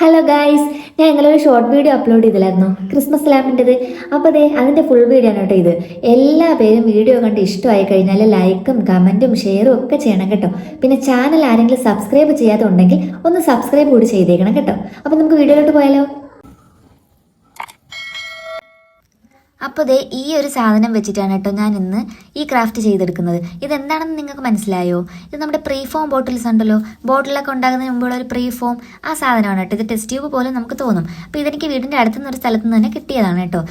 Hello guys ഞാൻ ഇന്നലെ ഒരു ഷോർട്ട് വീഡിയോ അപ്ലോഡ് ചെയ്തില്ലായിരുന്നു? ക്രിസ്മസ് ലാമ്പിന്റെത് അപ്പോൾ അതെ അതിന്റെ ഫുൾ വീഡിയോ ആണ് കേട്ടോ ഇത്. എല്ലാ പേരും വീഡിയോ കണ്ട് ഇഷ്ടമായി കഴിഞ്ഞാൽ ലൈക്കും കമന്റും ഷെയറും ഒക്കെ ചെയ്യണം കേട്ടോ. പിന്നെ ചാനൽ ആരെങ്കിലും സബ്സ്ക്രൈബ് ചെയ്യാതെ ഉണ്ടെങ്കിൽ ഒന്ന് സബ്സ്ക്രൈബ് കൂടി ചെയ്തേക്കണം കേട്ടോ. അപ്പോൾ നമുക്ക് വീഡിയോയിലോട്ട് പോയാലോ? അപ്പോൾ ദേ ഈ ഒരു സാധനം വെച്ചിട്ടാണ് കേട്ടോ ഞാൻ ഇന്ന് ഈ ക്രാഫ്റ്റ് ചെയ്തെടുക്കുന്നത്. ഇതെന്താണെന്ന് നിങ്ങൾക്ക് മനസ്സിലായോ? ഇത് നമ്മുടെ പ്രീ ഫോം ബോട്ടിൽസ് ഉണ്ടല്ലോ. ബോട്ടിലൊക്കെ ഉണ്ടാകുന്നതിന് മുമ്പുള്ള ഒരു പ്രീ ഫോം ആ സാധനമാണ് കേട്ടോ. ഇത് ടെസ്റ്റ് ട്യൂബ് പോലെ നമുക്ക് തോന്നും. അപ്പോൾ ഇതെനിക്ക് വീടിന്റെ അടുത്തുനിന്ന് ഒരു സ്ഥലത്ത് നിന്ന് തന്നെ കിട്ടിയതാണ് കേട്ടോ.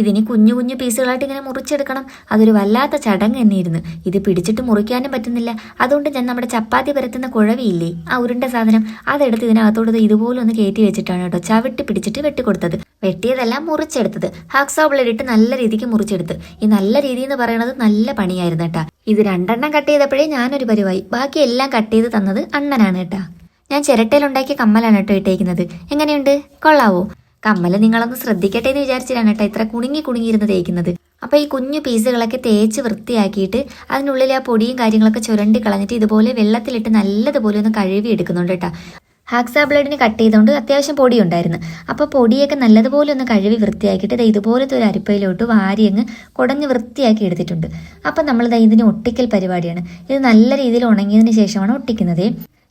ഇതിന് കുഞ്ഞു കുഞ്ഞു പീസുകളായിട്ട് ഇങ്ങനെ മുറിച്ചെടുക്കണം. അതൊരു വല്ലാത്ത ചടങ്ങ് എന്നിരുന്നു ഇത് പിടിച്ചിട്ട് മുറിക്കാനും പറ്റുന്നില്ല. അതുകൊണ്ട് ഞാൻ നമ്മുടെ ചപ്പാത്തി പരത്തുന്ന കുഴവിയില്ലേ ആ ഉരുണ്ട സാധനം അതെടുത്ത് ഇതിനകത്തോട് ഇതുപോലെ ഒന്ന് കയറ്റി വെച്ചിട്ടാണ് കേട്ടോ ചവിട്ടി പിടിച്ചിട്ട് വെട്ടിക്കൊടുത്തത്. വെട്ടിയതെല്ലാം മുറിച്ചെടുത്തത്. ഹാക്സോ ബ്ലേഡിട്ട് നല്ല രീതിക്ക് മുറിച്ചെടുത്ത്. ഈ നല്ല രീതി എന്ന് പറയുന്നത് നല്ല പണിയായിരുന്നു കേട്ടാ. ഇത് രണ്ടെണ്ണം കട്ട് ചെയ്തപ്പോഴേ ഞാനൊരു പരിവായി. ബാക്കി എല്ലാം കട്ട് ചെയ്ത് തന്നത് അണ്ണനാണ് കേട്ടാ. ഞാൻ ചിരട്ടയിലുണ്ടാക്കിയ കമ്മലാണ് കേട്ടോ ഇട്ടേക്കുന്നത്. എങ്ങനെയുണ്ട്? കൊള്ളാവോ? കമ്മൽ നിങ്ങളൊന്ന് ശ്രദ്ധിക്കട്ടെ എന്ന് വിചാരിച്ചിട്ടാണ് കേട്ടോ ഇത്ര കുണുങ്ങി കുണുങ്ങിയിരുന്ന് തേക്കുന്നത്. അപ്പോൾ ഈ കുഞ്ഞു പീസുകളൊക്കെ തേച്ച് വൃത്തിയാക്കിയിട്ട് അതിനുള്ളിൽ ആ പൊടിയും കാര്യങ്ങളൊക്കെ ചുരണ്ടി കളഞ്ഞിട്ട് ഇതുപോലെ വെള്ളത്തിലിട്ട് നല്ലതുപോലെ ഒന്ന് കഴുകി എടുക്കുന്നുണ്ട് കേട്ടോ. ഹാക്സാ ബ്ലേഡിന് കട്ട് ചെയ്തുകൊണ്ട് അത്യാവശ്യം പൊടി ഉണ്ടായിരുന്നു. അപ്പോൾ പൊടിയൊക്കെ നല്ലതുപോലെ ഒന്ന് കഴുകി വൃത്തിയാക്കിയിട്ട് ദേ ഇതുപോലത്തെ ഒരു അരിപ്പയിലോട്ട് വാരി അങ്ങ് കുടഞ്ഞ് വൃത്തിയാക്കി എടുത്തിട്ടുണ്ട്. അപ്പം നമ്മൾ ദേ ഇതിന് ഒട്ടിക്കൽ പരിപാടിയാണ്. ഇത് നല്ല രീതിയിൽ ഉണങ്ങിയതിന് ശേഷമാണ് ഒട്ടിക്കുന്നത്.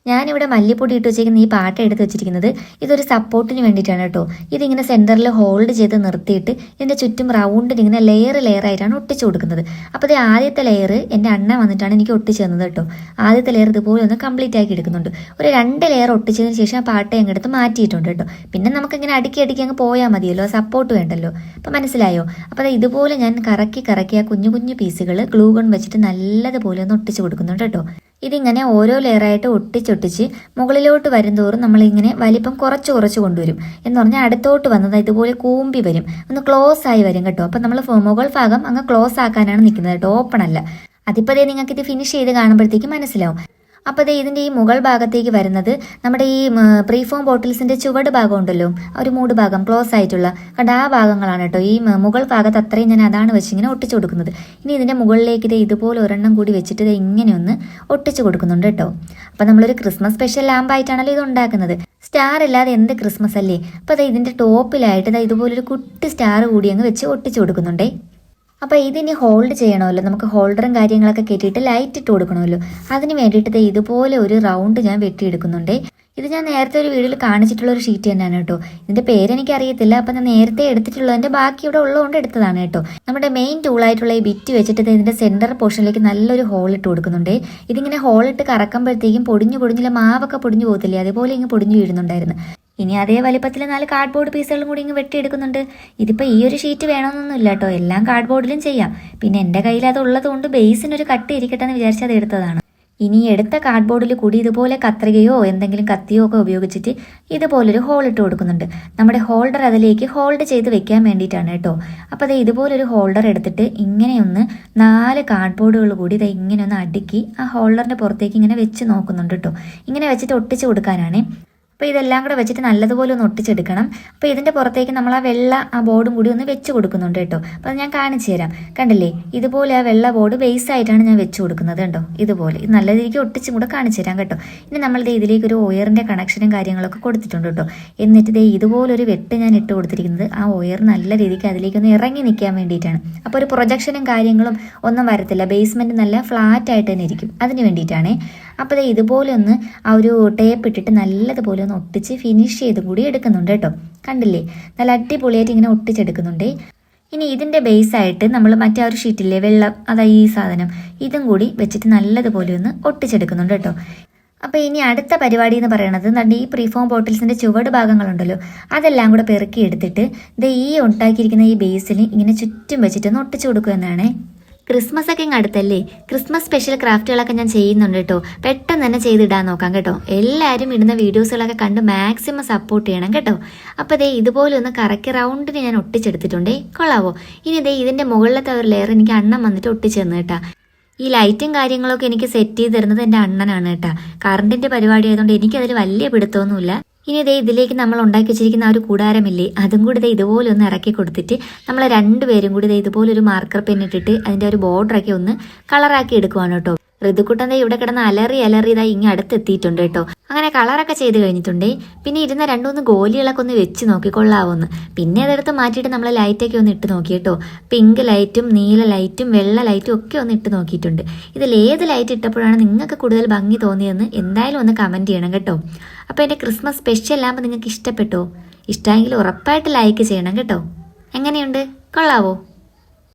ഞാനിവിടെ മല്ലിപ്പൊടി ഇട്ട് വെച്ചിരിക്കുന്ന ഈ പാട്ട എടുത്ത് വെച്ചിരിക്കുന്നത് ഇതൊരു സപ്പോർട്ടിന് വേണ്ടിയിട്ടാണ് കേട്ടോ. ഇതിങ്ങനെ സെന്ററിൽ ഹോൾഡ് ചെയ്ത് നിർത്തിയിട്ട് ഇതിന്റെ ചുറ്റും റൗണ്ടിൽ ഇങ്ങനെ ലെയർ ലെയർ ആയിട്ടാണ് ഒട്ടിച്ചു കൊടുക്കുന്നത്. അപ്പോൾ ഇത് ആദ്യത്തെ ലെയർ എന്റെ അണ്ണ വന്നിട്ടാണ് എനിക്ക് ഒട്ടിച്ചു തന്നത് കേട്ടോ. ആദ്യത്തെ ലെയർ ഇതുപോലെ ഒന്ന് കംപ്ലീറ്റ് ആക്കി എടുക്കുന്നുണ്ട്. ഒരു രണ്ട് ലെയർ ഒട്ടിച്ചതിന് ശേഷം ആ പാട്ട അങ്ങ് എടുത്ത് മാറ്റിയിട്ടുണ്ട് കേട്ടോ. പിന്നെ നമുക്കിങ്ങനെ അടുക്കി അടുക്കി അങ്ങ് പോയാൽ മതിയല്ലോ സപ്പോർട്ട് വേണ്ടല്ലോ. അപ്പോൾ മനസ്സിലായോ? അപ്പോൾ അത് ഇതുപോലെ ഞാൻ കറക്കി കറക്കി ആ കുഞ്ഞു കുഞ്ഞു പീസുകൾ ഗ്ലൂ ഗൺ വെച്ചിട്ട് നല്ലതുപോലെ ഒന്ന് ഒട്ടിച്ചു കൊടുക്കുന്നുണ്ട് കേട്ടോ. ഇതിങ്ങനെ ഓരോ ലെയറായിട്ട് ഒട്ടിച്ചൊട്ടിച്ച് മുകളിലോട്ട് വരുംതോറും നമ്മളിങ്ങനെ വലിപ്പം കുറച്ച് കുറച്ച് കൊണ്ടുവരും എന്ന് പറഞ്ഞാൽ അടുത്തോട്ട് വന്നത് ഇതുപോലെ കൂമ്പി വരും. ഒന്ന് ക്ലോസ് ആയി വരും കേട്ടോ. അപ്പം നമ്മൾ മുകൾ ഭാഗം അങ്ങ് ക്ലോസ് ആക്കാനാണ് നിൽക്കുന്നത് കേട്ടോ. ഓപ്പൺ അല്ല. അതിപ്പോൾ നിങ്ങൾക്ക് ഇത് ഫിനിഷ് ചെയ്ത് കാണുമ്പോഴത്തേക്ക് മനസ്സിലാവും. അപ്പോൾ ദേ ഇതിന്റെ ഈ മുകൾ ഭാഗത്തേക്ക് വരുന്നത് നമ്മുടെ ഈ പ്രീഫോം ബോട്ടിൽസിന്റെ ചുവട് ഭാഗം ഉണ്ടല്ലോ ഒരു മൂട് ഭാഗം ക്ലോസ് ആയിട്ടുള്ള. കണ്ട ആ ഭാഗങ്ങളാണ് കേട്ടോ. ഈ മുകൾ ഭാഗത്ത് അത്രയും ഞാൻ അതാണ് വെച്ചിങ്ങനെ ഒട്ടിച്ചു കൊടുക്കുന്നത്. ഇനി ഇതിന്റെ മുകളിലേക്ക് ഇത് ഇതുപോലെ ഒരെണ്ണം കൂടി വെച്ചിട്ട് ഇത് ഇങ്ങനെ ഒന്ന് ഒട്ടിച്ചു കൊടുക്കുന്നുണ്ട് കേട്ടോ. അപ്പോൾ നമ്മളൊരു ക്രിസ്മസ് സ്പെഷ്യൽ ലാമ്പായിട്ടാണല്ലോ ഇത് ഉണ്ടാക്കുന്നത്. സ്റ്റാർ ഇല്ലാതെ എന്ത് ക്രിസ്മസ് അല്ലേ? അപ്പോൾ ഇതിന്റെ ടോപ്പിലായിട്ട് ഇതാ ഇതുപോലൊരു കുട്ടി സ്റ്റാർ കൂടി അങ്ങ് വെച്ച് ഒട്ടിച്ചു കൊടുക്കുന്നുണ്ടേ. അപ്പോൾ ഇതിനി ഹോൾഡ് ചെയ്യണമല്ലോ. നമുക്ക് ഹോൾഡറും കാര്യങ്ങളൊക്കെ കെട്ടിയിട്ട് ലൈറ്റ് ഇട്ട് കൊടുക്കണമല്ലോ. അതിന് വേണ്ടിയിട്ട് ഇതുപോലെ ഒരു റൗണ്ട് ഞാൻ വെട്ടിയെടുക്കുന്നുണ്ടേ. ഇത് ഞാൻ നേരത്തെ ഒരു വീഡിയോയിൽ കാണിച്ചിട്ടുള്ള ഒരു ഷീറ്റ് തന്നെയാണ് കേട്ടോ. ഇതിന്റെ പേരെനിക്ക് അറിയത്തില്ല അപ്പം ഞാൻ നേരത്തെ എടുത്തിട്ടുള്ളതിന്റെ ബാക്കി ഇവിടെ ഉള്ളതുകൊണ്ട് എടുത്തതാണ് കേട്ടോ. നമ്മുടെ മെയിൻ ടൂൾ ആയിട്ടുള്ള ഈ ബിറ്റ് വെച്ചിട്ട് ഇതിന്റെ സെന്റർ പോർഷനിലേക്ക് നല്ലൊരു ഹോൾ ഇട്ട് കൊടുക്കുന്നുണ്ട്. ഇതിങ്ങനെ ഹോൾ ഇട്ട് കറക്കുമ്പോഴത്തേക്കും പൊടിഞ്ഞു പൊടിഞ്ഞില്ല മാവൊക്കെ പൊടിഞ്ഞു പോകത്തില്ലേ? അതേപോലെ ഇങ്ങ് പൊടിഞ്ഞു വീഴുന്നുണ്ടായിരുന്നു. ഇനി അതേ വലിപ്പത്തിൽ നാല് കാർഡ്ബോർഡ് പീസുകളും കൂടി ഇങ്ങ് വെട്ടിയെടുക്കുന്നുണ്ട്. ഇതിപ്പോൾ ഈ ഒരു ഷീറ്റ് വേണമെന്നൊന്നുമില്ല കേട്ടോ. എല്ലാം കാർഡ്ബോർഡിലും ചെയ്യാം. പിന്നെ എന്റെ കയ്യിൽ അത് ഉള്ളത് കൊണ്ട് ബേസിനൊരു കട്ട് ഇരിക്കട്ടെ എന്ന് വിചാരിച്ച് അത് എടുത്തതാണ്. ഇനി എടുത്ത കാർഡ്ബോർഡിൽ കൂടി ഇതുപോലെ കത്രികയോ എന്തെങ്കിലും കത്തിയോ ഒക്കെ ഉപയോഗിച്ചിട്ട് ഇതുപോലൊരു ഹോൾ ഇട്ട് കൊടുക്കുന്നുണ്ട്. നമ്മുടെ ഹോൾഡർ അതിലേക്ക് ഹോൾഡ് ചെയ്ത് വെക്കാൻ വേണ്ടിയിട്ടാണ് കേട്ടോ. അപ്പോൾ അത് ഇതുപോലൊരു ഹോൾഡർ എടുത്തിട്ട് ഇങ്ങനെയൊന്ന് നാല് കാർഡ്ബോർഡുകൾ കൂടി ഇത് ഇങ്ങനെ ഒന്ന് അടുക്കി ആ ഹോൾഡറിന്റെ പുറത്തേക്ക് ഇങ്ങനെ വെച്ച് നോക്കുന്നുണ്ട് കേട്ടോ. ഇങ്ങനെ വെച്ചിട്ട് ഒട്ടിച്ച് കൊടുക്കാനാണ്. അപ്പോൾ ഇതെല്ലാം കൂടെ വെച്ചിട്ട് നല്ലതുപോലെ ഒന്ന് ഒട്ടിച്ചെടുക്കണം. അപ്പോൾ ഇതിന്റെ പുറത്തേക്ക് നമ്മൾ ആ വെള്ള ആ ബോർഡും കൂടി ഒന്ന് വെച്ച് കൊടുക്കുന്നുണ്ട് കേട്ടോ. അപ്പോൾ ഞാൻ കാണിച്ചു തരാം. കണ്ടില്ലേ? ഇതുപോലെ ആ വെള്ള ബോർഡ് ബേസ് ആയിട്ടാണ് ഞാൻ വെച്ച് കൊടുക്കുന്നത് കേട്ടോ. ഇതുപോലെ. ഇത് നല്ല രീതിക്ക് ഒട്ടിച്ചും കൂടെ കാണിച്ചു തരാം കേട്ടോ. ഇനി നമ്മളിത് ഇതിലേക്ക് ഒരു ഒയറിന്റെ കണക്ഷനും കാര്യങ്ങളൊക്കെ കൊടുത്തിട്ടുണ്ട് കേട്ടോ. എന്നിട്ട് ഇതേ ഇതുപോലൊരു വെട്ട് ഞാൻ ഇട്ട് കൊടുത്തിരിക്കുന്നത്. ആ ഒയർ നല്ല രീതിക്ക് അതിലേക്കൊന്ന് ഇറങ്ങി നിൽക്കാൻ വേണ്ടിയിട്ടാണ്. അപ്പോൾ ഒരു പ്രൊജക്ഷനും കാര്യങ്ങളും ഒന്നും വരത്തില്ല. ബേസ്മെന്റ് നല്ല ഫ്ലാറ്റ് ആയിട്ട് തന്നെ ഇരിക്കും. അതിന് വേണ്ടിയിട്ടാണേ. അപ്പോൾ ഇതുപോലെ ഒന്ന് ആ ഒരു ടേപ്പ് ഇട്ടിട്ട് നല്ലതുപോലെ ഒന്ന് ഒട്ടിച്ച് ഫിനിഷ് ചെയ്ത് കൂടി എടുക്കുന്നുണ്ട് കേട്ടോ. കണ്ടില്ലേ? നല്ല അടിപൊളിയായിട്ട് ഇങ്ങനെ ഒട്ടിച്ചെടുക്കുന്നുണ്ട്. ഇനി ഇതിന്റെ ബേസായിട്ട് നമ്മൾ മറ്റേ ഒരു ഷീറ്റിലെ വെള്ളം അതാ ഈ സാധനം ഇതും കൂടി വെച്ചിട്ട് നല്ലതുപോലെ ഒന്ന് ഒട്ടിച്ചെടുക്കുന്നുണ്ട് കേട്ടോ. അപ്പോൾ ഇനി അടുത്ത പരിപാടി എന്ന് പറയുന്നത് നമ്മുടെ ഈ പ്രീഫോം ബോട്ടിൽസിന്റെ ചുവട് ഭാഗങ്ങളുണ്ടല്ലോ അതെല്ലാം കൂടെ പെറുക്കി എടുത്തിട്ട് ഇത് ഈ ഉണ്ടാക്കിയിരിക്കുന്ന ഈ ബേസിൽ ഇങ്ങനെ ചുറ്റും വെച്ചിട്ടൊന്ന് ഒട്ടിച്ചു കൊടുക്കുക എന്നാണ് ക്രിസ്മസ് ഒക്കെ ഇങ്ങ് അടുത്തല്ലേ? ക്രിസ്മസ് സ്പെഷ്യൽ ക്രാഫ്റ്റുകളൊക്കെ ഞാൻ ചെയ്യുന്നുണ്ട് കേട്ടോ. പെട്ടെന്ന് തന്നെ ചെയ്തിടാൻ നോക്കാം കേട്ടോ. എല്ലാവരും ഇടുന്ന വീഡിയോസുകളൊക്കെ കണ്ട് മാക്സിമം സപ്പോർട്ട് ചെയ്യണം കേട്ടോ. അപ്പോൾ ഇതേ ഇതുപോലെ ഒന്ന് കറക്കി റൗണ്ടിന് ഞാൻ ഒട്ടിച്ചെടുത്തിട്ടുണ്ടേ. കൊള്ളാവോ? ഇനി ഇതേ ഇതിന്റെ മുകളിലത്തെ ഒരു ലെയർ എനിക്ക് അണ്ണം വന്നിട്ട് ഒട്ടിച്ചെന്ന് കേട്ടാ. ഈ ലൈറ്റും കാര്യങ്ങളൊക്കെ എനിക്ക് സെറ്റ് ചെയ്ത് തരുന്നത് എന്റെ അണ്ണനാണ് കേട്ടാ. കറണ്ടിന്റെ പരിപാടി ആയതുകൊണ്ട് എനിക്കതിൽ വലിയ പിടുത്തമൊന്നുമില്ല. ഇനി ഇതേ ഇതിലേക്ക് നമ്മൾ ഉണ്ടാക്കി വെച്ചിരിക്കുന്ന ആ ഒരു കൂടാരമില്ലേ അതും കൂടി ഇതേ ഇതുപോലെ ഒന്ന് ഇറക്കി കൊടുത്തിട്ട് നമ്മൾ രണ്ടുപേരും കൂടി ഇതേ ഇതുപോലെ ഒരു മാർക്കർ പെൻ ഇട്ടിട്ട് അതിന്റെ ഒരു ബോർഡറൊക്കെ ഒന്ന് കളറാക്കി എടുക്കുവാണ് കേട്ടോ. ഋതുക്കുട്ടൻ ഇവിടെ കിടന്ന് അലറി അലറി ഇതായി ഇങ്ങ് അടുത്തെത്തിയിട്ടുണ്ട് കേട്ടോ. അങ്ങനെ കളറൊക്കെ ചെയ്ത് കഴിഞ്ഞിട്ടുണ്ടേ. പിന്നെ ഇരുന്ന രണ്ടുമൂന്ന് ഗോലികളൊക്കെ ഒന്ന് വെച്ച് നോക്കിക്കൊള്ളാവുമെന്ന് പിന്നെ അതെടുത്ത് മാറ്റിയിട്ട് നമ്മൾ ലൈറ്റൊക്കെ ഒന്ന് ഇട്ട് നോക്കി കേട്ടോ പിങ്ക് ലൈറ്റും നീല ലൈറ്റും വെള്ള ലൈറ്റും ഒക്കെ ഒന്ന് ഇട്ട് നോക്കിയിട്ടുണ്ട്. ഇതിൽ ഏത് ലൈറ്റ് ഇട്ടപ്പോഴാണ് നിങ്ങൾക്ക് കൂടുതൽ ഭംഗി തോന്നിയതെന്ന് എന്തായാലും ഒന്ന് കമന്റ് ചെയ്യണം കേട്ടോ. അപ്പോൾ എന്റെ ക്രിസ്മസ് സ്പെഷ്യൽ ആകുമ്പോൾ നിങ്ങൾക്ക് ഇഷ്ടപ്പെട്ടോ? ഇഷ്ടമെങ്കിൽ ഉറപ്പായിട്ട് ലൈക്ക് ചെയ്യണം കേട്ടോ. എങ്ങനെയുണ്ട്? കൊള്ളാവോ?